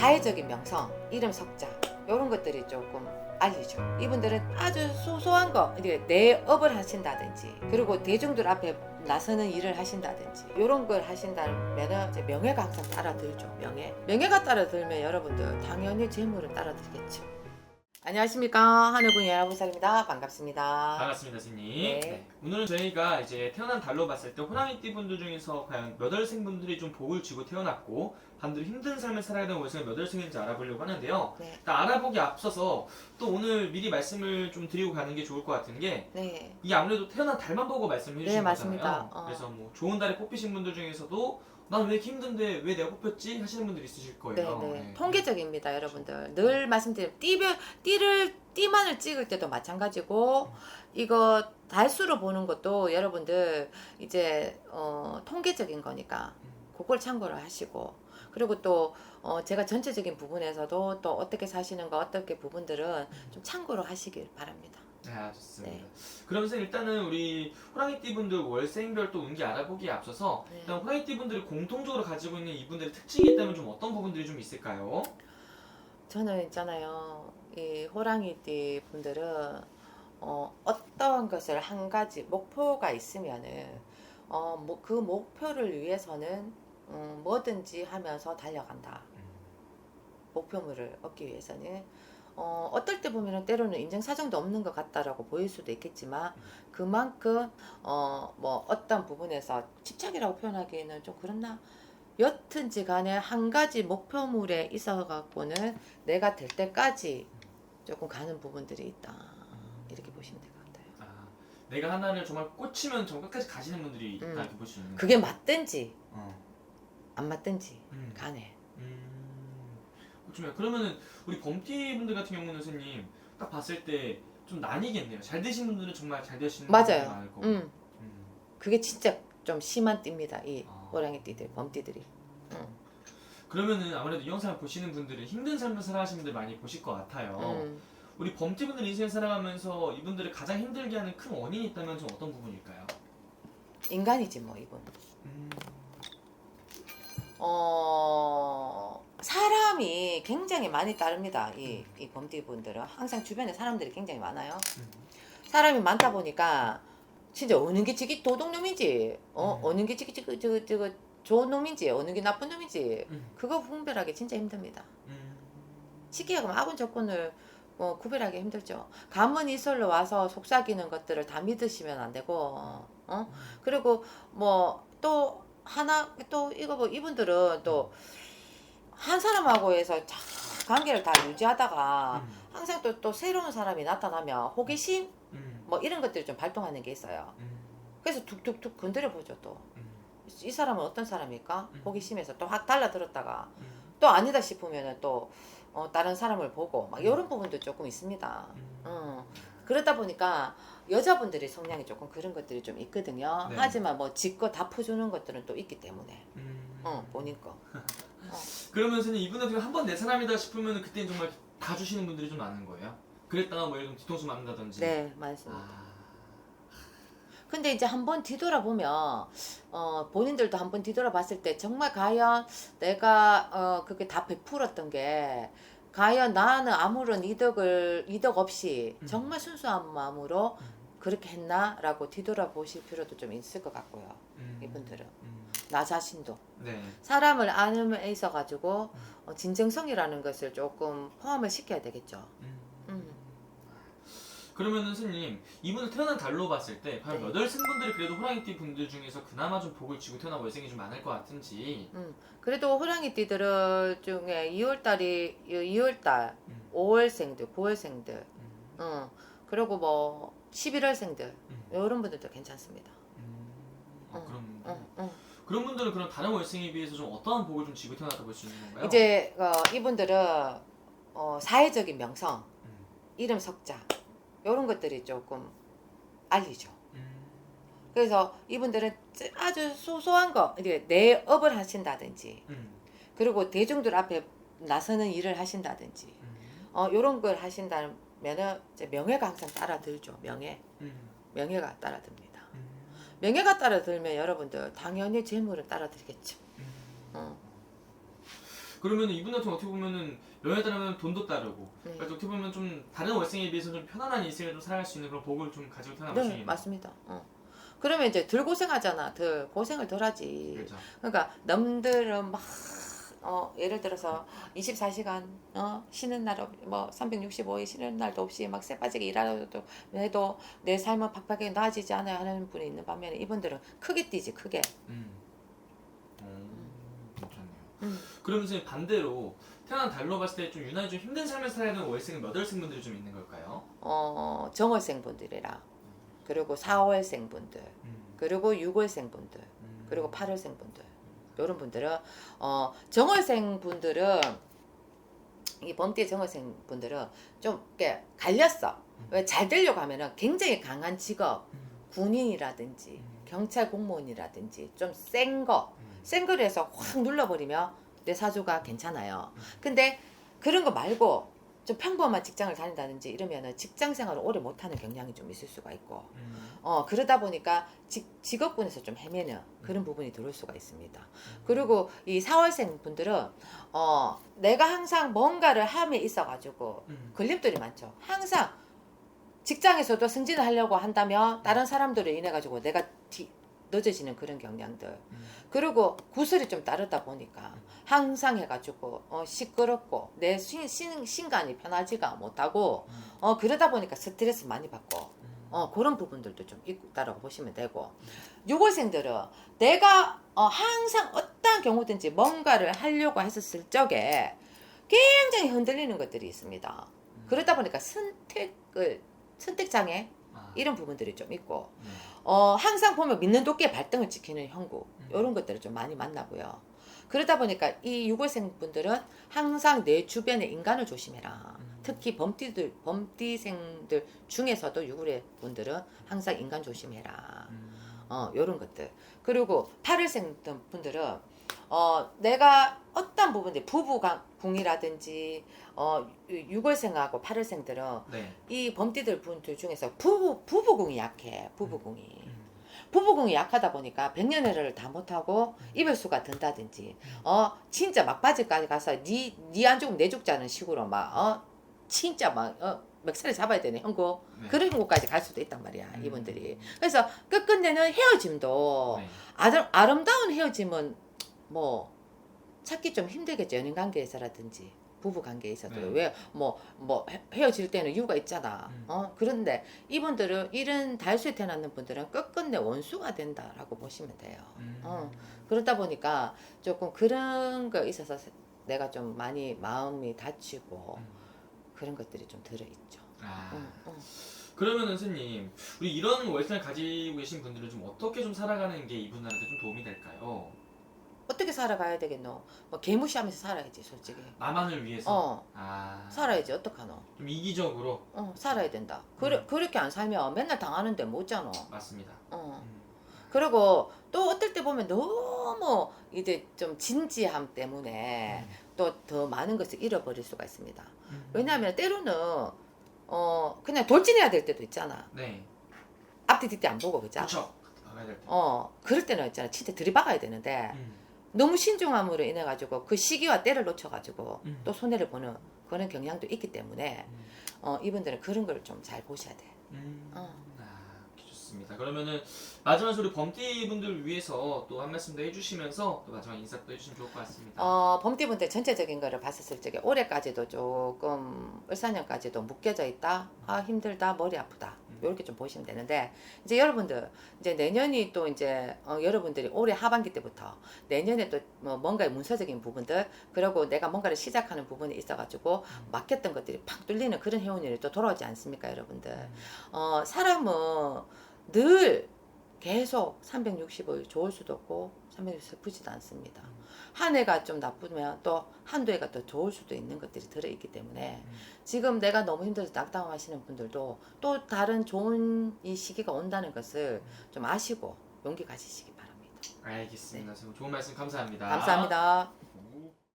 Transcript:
사회적인 명성, 이름 석자 이런 것들이 조금 알리죠. 이분들은 아주 소소한 거, 내 업을 하신다든지, 그리고 대중들 앞에 나서는 일을 하신다든지, 이런 걸 하신다면 이제 명예가 항상 따라들죠. 명예. 명예가 따라들면 여러분들 당연히 재물은 따라들겠죠. 안녕하십니까 하늘군 여러분살입니다. 반갑습니다. 반갑습니다, 스님. 네. 네. 오늘은 저희가 이제 태어난 달로 봤을 때 호랑이띠 분들 중에서 과연 몇 월생 분들이 좀 복을 쥐고 태어났고 반대로 힘든 삶을 살아야 되는 월생이 몇 월생인지 알아보려고 하는데요. 네. 일단 알아보기 앞서서 또 오늘 미리 말씀을 좀 드리고 가는 게 좋을 것 같은 게 네. 이게 아무래도 태어난 달만 보고 말씀해 주신 네, 맞습니다. 거잖아요. 어. 그래서 뭐 좋은 달에 뽑히신 분들 중에서도 난 왜 이렇게 힘든데 왜 내가 뽑혔지 하시는 분들이 있으실 거예요. 네, 네. 네. 통계적입니다, 여러분들. 늘 말씀드린 띠별 띠를 띠만을 찍을 때도 마찬가지고 이거 달수로 보는 것도 여러분들 이제 어, 통계적인 거니까 그걸 참고를 하시고 그리고 또 어, 제가 전체적인 부분에서도 또 어떻게 사시는가 어떻게 부분들은 좀 참고로 하시길 바랍니다. 아, 좋습니다. 네. 그러면서 일단은 우리 호랑이띠 분들 월생별 또 운기 알아보기에 앞서서 네. 일단 호랑이띠 분들이 공통적으로 가지고 있는 이분들의 특징이 있다면 좀 어떤 부분들이 좀 있을까요? 저는 있잖아요. 이 호랑이띠 분들은 어, 어떤 것을 한 가지 목표가 있으면은 어, 뭐, 그 목표를 위해서는 음, 뭐든지 하면서 달려간다. 목표물을 얻기 위해서는 어, 어떨 때 보면은 때로는 인증 사정도 없는 것 같다라고 보일 수도 있겠지만 그만큼 어, 뭐 어떤 부분에서 집착이라고 표현하기에는 좀 그렇나 여튼지 간에 한 가지 목표물에 있어 갖고는 내가 될 때까지 조금 가는 부분들이 있다 이렇게 보시면 될 것 같아요. 아, 내가 하나를 정말 꽂히면 정말 끝까지 가시는 분들이 있다 음. 이렇게 있는 그게 맞든지 어. 안 맞든지 음. 간에 음. 그러면은 우리 범띠 분들 같은 경우는 선생님 딱 봤을 때 좀 나뉘겠네요. 잘 되신 분들은 정말 잘 되시는 분들이 맞아요. 많을 거고. 음 음. 그게 진짜 좀 심한 띠입니다. 이 아. 호랑이 띠들 범띠들이. 그러면은 아무래도 이 영상을 보시는 분들은 힘든 삶을 살아가시는 분들 많이 보실 것 같아요. 음. 우리 범띠 분들 인생 살아가면서 이분들을 가장 힘들게 하는 큰 원인이 있다면 좀 어떤 부분일까요? 인간이지 뭐 이분. 음, 어 사람이 굉장히 많이 따릅니다. 이, 이 범띠 분들은 항상 주변에 사람들이 굉장히 많아요. 음, 사람이 많다 보니까 진짜 어느 게 지기 도둑놈인지 어 음. 어느 게 지기 저거 저거 저거 좋은 놈인지 어느 게 나쁜 놈인지 음, 그거 분별하기 진짜 힘듭니다. 음, 쉽게 얘기하면 악은 조건을 어, 구별하기 힘들죠. 가문 이설로 와서 속삭이는 것들을 다 믿으시면 안 되고, 어? 그리고 뭐 또 하나 또 이거 뭐 이분들은 또 한 사람하고 해서 자, 관계를 다 유지하다가 음, 항상 또 또 새로운 사람이 나타나면 호기심 음, 뭐 이런 것들이 좀 발동하는 게 있어요. 음, 그래서 툭툭툭 건드려 보죠 또. 음, 이 사람은 어떤 사람일까? 음. 호기심에서 또 확 달라들었다가 음, 또 아니다 싶으면은 또 어, 다른 사람을 보고 막 이런 부분도 조금 있습니다. 음. 어, 그러다 보니까 여자분들이 성향이 조금 그런 것들이 좀 있거든요. 네. 하지만 뭐 지껏 다 퍼주는 것들은 또 있기 때문에 음. 어, 본인 거. 그러면 선생님 이분들 한번 내 사람이다 싶으면 그때 정말 다 주시는 분들이 좀 많은 거예요? 그랬다가 뭐 예를 들면 뒤통수 맞는다든지. 네, 맞습니다. 아, 근데 이제 한번 뒤돌아보면 어, 본인들도 한번 뒤돌아봤을 때 정말 과연 내가 어, 그게 다 베풀었던 게 과연 나는 아무런 이득을 이득 없이 음. 정말 순수한 마음으로 음, 그렇게 했나라고 뒤돌아보실 필요도 좀 있을 것 같고요. 음, 이분들은 음, 나 자신도 네. 사람을 아는 있어 가지고 어, 진정성이라는 것을 조금 포함을 시켜야 되겠죠. 음. 음. 그러면은 스님 이분을 태어난 달로 봤을 때 과연 네. 몇 월생 분들이 그래도 호랑이띠 분들 중에서 그나마 좀 복을 쥐고 태어난 월생이 좀 많을 것 같은지 음. 그래도 호랑이띠들 중에 2월달이 2월달, 음, 5월생들, 9월생들, 음, 음. 그리고 뭐 11월생들 음, 이런 분들도 괜찮습니다. 음. 어, 음, 그럼 음, 음. 그런 분들은 그럼 다른 월생에 비해서 좀 어떠한 복을 좀 쥐고 태어났다 볼 수 있는 건가요? 이제 어, 이분들은 어, 사회적인 명성, 음, 이름 석자 이런 것들이 조금 알리죠. 음, 그래서 이분들은 아주 소소한 거, 이제 내 업을 하신다든지, 음, 그리고 대중들 앞에 나서는 일을 하신다든지, 음, 어, 이런 걸 하신다면은 이제 명예가 항상 따라들죠. 명예, 음, 명예가 따라듭니다. 음, 명예가 따라들면 여러분들 당연히 재물은 따라들겠죠. 음. 어. 그러면 이분 같은 어떻게 보면은 연애 따르면 돈도 따르고 네. 그래서 어떻게 보면 좀 다른 월생에 비해서 좀 편안한 인생을 좀 살아갈 수 있는 그런 복을 좀 가지고 태어난 네, 월생이네요. 맞습니다. 어. 그러면 이제 덜 고생하잖아. 덜 고생을 덜 하지. 그렇죠. 그러니까 남들은 막 어, 예를 들어서 24시간 어, 쉬는 날, 없- 뭐 365일 쉬는 날도 없이 막 쎄빠지게 일하도 해도 내 삶은 팍팍하게 나아지지 않아요 하는 분이 있는 반면에 이분들은 크게 뛰지 크게. 음. 음. 그러면 선생님 반대로 태어난 달로 봤을 때 좀 유난히 좀 힘든 삶을 살아야 되는 월생은 몇 월생 분들이 좀 있는 걸까요? 어, 정월생 분들이랑 그리고 4월생 분들 음. 그리고 6월생 분들 음. 그리고 8월생 분들 이런 분들은 어 정월생 분들은 이 범띠의 정월생 분들은 좀 이렇게 갈렸어. 왜잘 되려고 하면은 굉장히 강한 직업, 음. 군인이라든지 음. 경찰 공무원이라든지 좀 센 거, 음. 센 해서 확 눌러버리면 내 사주가 괜찮아요. 음. 근데 그런 거 말고 좀 평범한 직장을 다닌다든지 이러면은 직장 생활을 오래 못하는 경향이 좀 있을 수가 있고 음. 어 그러다 보니까 직, 직업군에서 좀 헤매는 그런 부분이 들어올 수가 있습니다. 그리고 이 4월생 분들은 어 내가 항상 뭔가를 함에 있어 가지고 음. 걸림돌이 많죠. 항상 직장에서도 승진을 하려고 한다면 다른 사람들을 인해 가지고 내가 뒤, 늦어지는 그런 경향들. 음. 그리고 구슬이 좀 따르다 보니까 항상 해가지고 어, 시끄럽고 내 신, 신, 신간이 편하지가 못하고 음. 어 그러다 보니까 스트레스 많이 받고 음. 어, 그런 부분들도 좀 있다라고 보시면 되고. 6월생들은 내가 어, 항상 어떠한 경우든지 뭔가를 하려고 했었을 적에 굉장히 흔들리는 것들이 있습니다. 그러다 보니까 선택을, 선택장애 아. 이런 부분들이 좀 있고, 네. 어, 항상 보면 믿는 도끼에 발등을 지키는 형국, 음. 이런 것들을 좀 많이 만나고요. 그러다 보니까 이 6월생 분들은 항상 내 주변의 인간을 조심해라. 음. 특히 범띠들, 범띠생들 중에서도 6월의 분들은 항상 인간 조심해라. 음. 어, 요런 것들. 그리고 8월생 분들은 어, 내가 어떤 부분들, 부부궁이라든지, 어, 6월생하고 8월생들은 네. 이 범띠들 분들 중에서 부부, 부부궁이 약해, 부부궁이. 음. 부부궁이 약하다 보니까 백년회를 다 못하고 이별수가 든다든지 어 진짜 막바지까지 가서 니니안 죽으면 내 죽자는 식으로 막어 진짜 막어 멱살을 잡아야 되는 형국 네. 그런 곳까지 갈 수도 있단 말이야 음. 이분들이 그래서 끝끝내는 헤어짐도 네. 아름, 아름다운 헤어짐은 뭐 찾기 좀 힘들겠죠 연인 관계에서라든지 부부 관계에 있어도 네. 왜뭐뭐 헤어질 때는 이유가 있잖아 음. 어 그런데 이분들은 이런 달수에 태어났는 분들은 끝끝내 원수가 된다라고 보시면 돼요 음. 어. 그러다 보니까 조금 그런 거 있어서 내가 좀 많이 마음이 다치고 음. 그런 것들이 좀 들어 있죠 아. 응, 응. 그러면은 선생님 우리 이런 월생을 가지고 계신 분들은 좀 어떻게 좀 살아가는 게 이분한테 좀 도움이 될까요? 어떻게 살아가야 되겠노 뭐 개무시하면서 살아야지 솔직히 나만을 위해서. 어 아. 살아야지 어떡하노 좀 이기적으로 어, 살아야 된다. 그래, 음. 그렇게 안 살면 맨날 당하는데 못 자노. 맞습니다. 어. 음. 그리고 또 어떨 때 보면 너무 이제 좀 진지함 때문에 또더 많은 것을 잃어버릴 수가 있습니다. 음. 왜냐하면 때로는 어 그냥 돌진해야 될 때도 있잖아. 네. 앞뒤 뒤뒤 안 보고 그죠? 그렇죠. 가야 될 때. 어 그럴 때는 있잖아. 진짜 들이박아야 되는데 음. 너무 신중함으로 인해 가지고 그 시기와 때를 놓쳐 가지고 음. 또 손해를 보는 그런 경향도 있기 때문에 음. 어 이분들은 그런 걸 좀 잘 보셔야 돼. 음. 어. 아, 좋습니다. 그러면은 마지막으로 우리 범띠 분들 위해서 또 한 말씀 더 해주시면서 또 마지막 인사 또 해주시면 좋을 것 같습니다. 어, 범띠 분들 전체적인 거를 봤었을 적에 올해까지도 조금 을사년까지도 묶여져 있다. 아 힘들다, 머리 아프다. 음. 이렇게 좀 보시면 되는데 이제 여러분들 이제 내년이 또 이제 어, 여러분들이 올해 하반기 때부터 내년에 또 뭐 뭔가의 문서적인 부분들 그리고 내가 뭔가를 시작하는 부분이 있어가지고 음. 막혔던 것들이 팍 뚫리는 그런 해운일이 또 돌아오지 않습니까, 여러분들? 음. 어, 사람은 늘 계속 365일 좋을 수도 없고 360일 슬프지도 않습니다. 한 해가 좀 나쁘면 또 한두 해가 더 좋을 수도 있는 것들이 들어있기 때문에 음. 지금 내가 너무 힘들어서 낙담 하시는 분들도 또 다른 좋은 이 시기가 온다는 것을 좀 아시고 용기 가지시기 바랍니다. 알겠습니다. 선생님 좋은 말씀 감사합니다. 감사합니다.